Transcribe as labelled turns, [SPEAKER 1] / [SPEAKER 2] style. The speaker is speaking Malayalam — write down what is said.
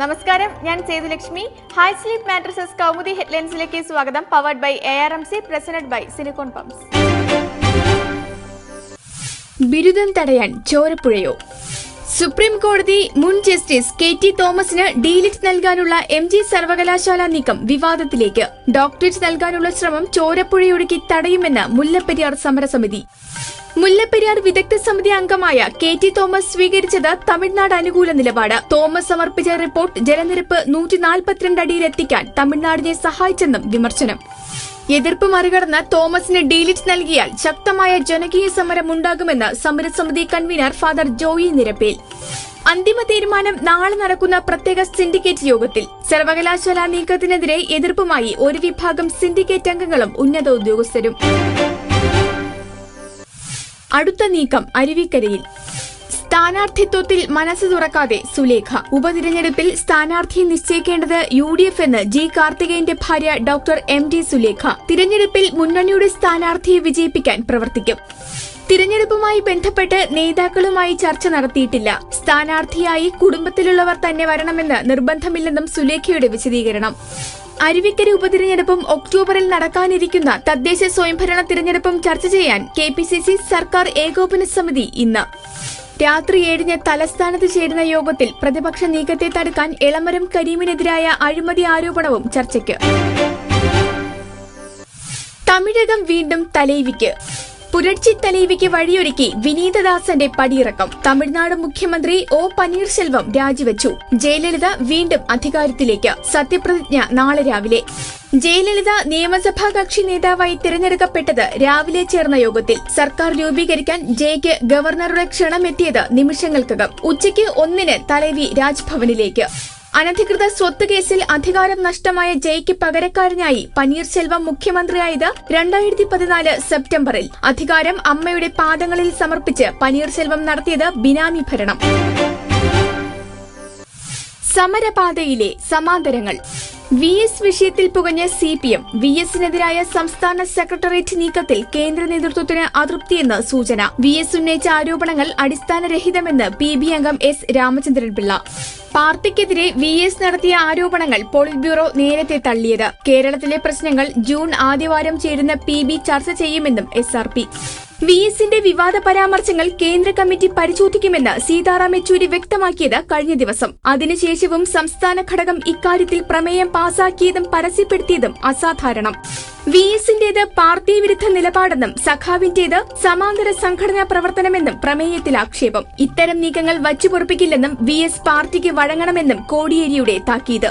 [SPEAKER 1] നമസ്കാരം ഞാൻ Sethulakshmi high sleep mattresses Kaumudi ഹെഡ്ലൈൻസിലേക്ക് സ്വാഗതം. Powered by A R M C presented by silicone pumps ബിരുദം തടയാൻ ചോരപ്പുഴയോ? സുപ്രീം കോടതി മുൻ ജസ്റ്റിസ് കെ ടി തോമസിന് ഡീലിറ്റ് നൽകാനുള്ള എം ജി സർവകലാശാല നീക്കം വിവാദത്തിലേക്ക്. ഡോക്ടറേറ്റ് നൽകാനുള്ള ശ്രമം ചോരപ്പുഴയൊഴുക്കി തടയുമെന്ന് മുല്ലപ്പെരിയാർ സമരസമിതി. മുല്ലപ്പെരിയാർ വിദഗ്ധ സമിതി അംഗമായ കെ ടി തോമസ് സ്വീകരിച്ചത് തമിഴ്നാട് അനുകൂല നിലപാട്. തോമസ് സമർപ്പിച്ച റിപ്പോർട്ട് ജലനിരപ്പ് നൂറ്റി നാൽപ്പത്തിരണ്ട് അടിയിലെത്തിക്കാൻ തമിഴ്നാടിനെ സഹായിച്ചെന്നും വിമർശനം. എതിർപ്പ് മറികടന്ന് തോമസിന് ഡീലിറ്റ് നൽകിയാൽ ശക്തമായ ജനകീയ സമരം ഉണ്ടാകുമെന്ന് സമരസമിതി കൺവീനർ ഫാദർ ജോയി നിരപ്പേൽ. അന്തിമ തീരുമാനം നാളെ നടക്കുന്ന പ്രത്യേക സിൻഡിക്കേറ്റ് യോഗത്തിൽ സർവകലാശാല നീക്കത്തിനെതിരെ എതിർപ്പുമായി ഒരു വിഭാഗം സിൻഡിക്കേറ്റ് അംഗങ്ങളും ഉന്നത ഉദ്യോഗസ്ഥരും. അടുത്ത നീക്കം അരുവിക്കരയിൽ. സ്ഥാനാർത്ഥിത്വത്തിൽ മനസ്സ് തുറക്കാതെ സുലേഖ. ഉപതിരഞ്ഞെടുപ്പിൽ സ്ഥാനാർത്ഥിയെ നിശ്ചയിക്കേണ്ടത് യു ഡി എഫ് എന്ന് ജി കാർത്തികേയന്റെ ഭാര്യ ഡോക്ടർ എം ഡി സുലേഖ. തിരഞ്ഞെടുപ്പിൽ മുന്നണിയുടെ സ്ഥാനാർത്ഥിയെ വിജയിപ്പിക്കാൻ പ്രവർത്തിക്കും. തിരഞ്ഞെടുപ്പുമായി ബന്ധപ്പെട്ട് നേതാക്കളുമായി ചർച്ച നടത്തിയിട്ടില്ല. സ്ഥാനാർത്ഥിയായി കുടുംബത്തിലുള്ളവർ തന്നെ വരണമെന്ന് നിർബന്ധമില്ലെന്നും സുലേഖയുടെ വിശദീകരണം. അരുവിക്കര ഉപതിരഞ്ഞെടുപ്പും ഒക്ടോബറിൽ നടക്കാനിരിക്കുന്ന തദ്ദേശ സ്വയംഭരണ തിരഞ്ഞെടുപ്പും ചർച്ച ചെയ്യാൻ കെ പി സി സി സർക്കാർ ഏകോപന സമിതി ഇന്ന്. രാത്രി ഏഴിന് തലസ്ഥാനത്ത് ചേരുന്ന യോഗത്തിൽ പ്രതിപക്ഷ നീക്കത്തെ തടുക്കാൻ എളമരം കരീമിനെതിരായ അഴിമതി ആരോപണവും ചർച്ചയ്ക്ക്. തമിഴകം വീണ്ടും തലൈവിക്ക് പുരട്ചി തലൈവിക്ക് വഴിയൊരുക്കി വിനീതദാസന്റെ പടിയിറക്കം. തമിഴ്നാട് മുഖ്യമന്ത്രി ഒ പനീർശെൽവം രാജിവെച്ചു. ജയലളിത വീണ്ടും അധികാരത്തിലേക്ക്. സത്യപ്രതിജ്ഞ നാളെ രാവിലെ. ജയലളിത നിയമസഭാ കക്ഷി നേതാവായി തിരഞ്ഞെടുക്കപ്പെട്ടത് രാവിലെ ചേർന്ന യോഗത്തിൽ. സർക്കാർ രൂപീകരിക്കാൻ ജയ്ക്ക് ഗവർണറുടെ ക്ഷണമെത്തിയത് നിമിഷങ്ങൾക്കകം. ഉച്ചയ്ക്ക് ഒന്നിന് തലവി രാജ്ഭവനിലേക്ക്. അനധികൃത സ്വത്ത് കേസിൽ അധികാരം നഷ്ടമായ ജയ്ക്ക് പകരക്കാരനായി പനീർശെൽവം മുഖ്യമന്ത്രിയായത് രണ്ടായിരത്തി പതിനാല് സെപ്റ്റംബറിൽ. അധികാരം അമ്മയുടെ പാദങ്ങളിൽ സമർപ്പിച്ച് പനീർശെൽവം നടത്തിയത് ബിനാമി ഭരണം. സമരപാതയിലെ സമാന്തരങ്ങൾ. വി എസ് വിഷയത്തിൽ പുകഞ്ഞ സി പി എം വി എസിനെതിരായ സംസ്ഥാന സെക്രട്ടേറിയറ്റ് നീക്കത്തിൽ കേന്ദ്ര നേതൃത്വത്തിന് അതൃപ്തിയെന്ന് സൂചന. വി എസ് ഉന്നയിച്ച ആരോപണങ്ങൾ അടിസ്ഥാനരഹിതമെന്ന് പി ബി അംഗം എസ് രാമചന്ദ്രൻ പിള്ള. പാർട്ടിക്കെതിരെ വി എസ് നടത്തിയ ആരോപണങ്ങൾ പോളിറ്റ് ബ്യൂറോ നേരത്തെ തള്ളിയത്. കേരളത്തിലെ പ്രശ്നങ്ങൾ ജൂൺ ആദ്യവാരം ചേരുന്ന പി ബി ചർച്ച ചെയ്യുമെന്നും എസ് ആർ പി. വി എസിന്റെ വിവാദ പരാമർശങ്ങൾ കേന്ദ്ര കമ്മിറ്റി പരിശോധിക്കുമെന്ന് സീതാറാം യെച്ചൂരി വ്യക്തമാക്കിയത് കഴിഞ്ഞ ദിവസം. അതിനുശേഷവും സംസ്ഥാന ഘടകം ഇക്കാര്യത്തിൽ പ്രമേയം പാസാക്കിയതും പരസ്യപ്പെടുത്തിയതും അസാധാരണം. വി എസിന്റേത് പാർട്ടി വിരുദ്ധ നിലപാടെന്നും സഖാവിന്റേത് സമാന്തര സംഘടനാ പ്രവർത്തനമെന്നും പ്രമേയത്തിൽ ആക്ഷേപം. ഇത്തരം നീക്കങ്ങൾ വച്ചുപൊറുപ്പിക്കില്ലെന്നും വി എസ് പാർട്ടിക്ക് വഴങ്ങണമെന്നും കോടിയേരിയുടെ താക്കീത്.